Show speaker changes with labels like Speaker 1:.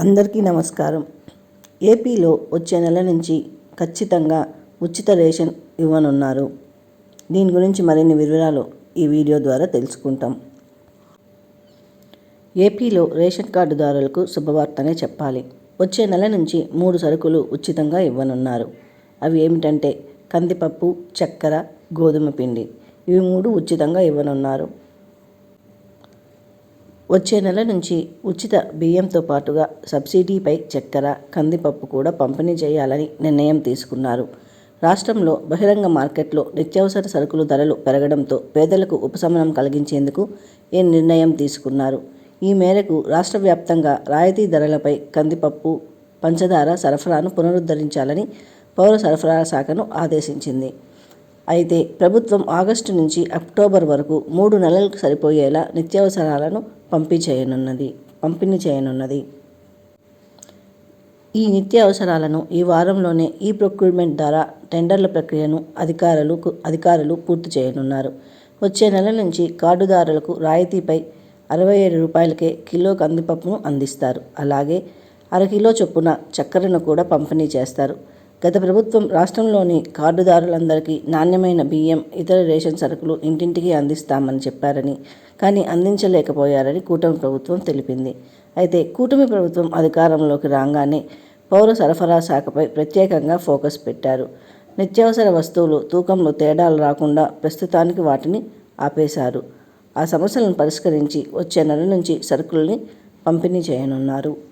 Speaker 1: అందరికీ నమస్కారం. ఏపీలో వచ్చే నెల నుంచి ఖచ్చితంగా ఉచిత రేషన్ ఇవ్వనున్నారు. దీని గురించి మరిన్ని వివరాలు ఈ వీడియో ద్వారా తెలుసుకుంటాం. ఏపీలో రేషన్ కార్డుదారులకు శుభవార్తనే చెప్పాలి. వచ్చే నెల నుంచి మూడు సరుకులు ఉచితంగా ఇవ్వనున్నారు. అవి ఏమిటంటే కందిపప్పు చక్కెర గోధుమ పిండి. ఇవి మూడు ఉచితంగా ఇవ్వనున్నారు. వచ్చే నెల నుంచి ఉచిత బియ్యంతో పాటుగా సబ్సిడీపై చక్కెర కందిపప్పు కూడా పంపిణీ చేయాలని నిర్ణయం తీసుకున్నారు. రాష్ట్రంలో బహిరంగ మార్కెట్లో నిత్యావసర సరుకులు ధరలు పెరగడంతో పేదలకు ఉపశమనం కలిగించేందుకు ఈ నిర్ణయం తీసుకున్నారు. ఈ మేరకు రాష్ట్ర వ్యాప్తంగా రాయితీ ధరలపై కందిపప్పు పంచదార సరఫరాను పునరుద్ధరించాలని పౌర సరఫరాల శాఖను ఆదేశించింది. అయితే ప్రభుత్వం ఆగస్టు నుంచి అక్టోబర్ వరకు మూడు నెలలకు సరిపోయేలా నిత్యావసరాలను పంపిణీ చేయనున్నది పంపిణీ చేయనున్నది ఈ నిత్యావసరాలను ఈ వారంలోనే ఈ ప్రొక్యూర్మెంట్ ద్వారా టెండర్ల ప్రక్రియను అధికారులు అధికారులు పూర్తి చేయనున్నారు. వచ్చే నెల నుంచి కార్డుదారులకు రాయితీపై అరవై ఏడు రూపాయలకే కిలో కందిపప్పును అందిస్తారు. అలాగే అరకిలో చొప్పున చక్కెరను కూడా పంపిణీ చేస్తారు. గత ప్రభుత్వం రాష్ట్రంలోని కార్డుదారులందరికీ నాణ్యమైన బియ్యం ఇతర రేషన్ సరుకులు ఇంటింటికి అందిస్తామని చెప్పారని కానీ అందించలేకపోయారని కూటమి ప్రభుత్వం తెలిపింది. అయితే కూటమి ప్రభుత్వం అధికారంలోకి రాగానే పౌర సరఫరా శాఖపై ప్రత్యేకంగా ఫోకస్ పెట్టారు. నిత్యావసర వస్తువులు తూకంలో తేడాలు రాకుండా ప్రస్తుతానికి వాటిని ఆపేశారు. ఆ సమస్యలను పరిష్కరించి వచ్చే నెల నుంచి సరుకుల్ని పంపిణీ చేయనున్నారు.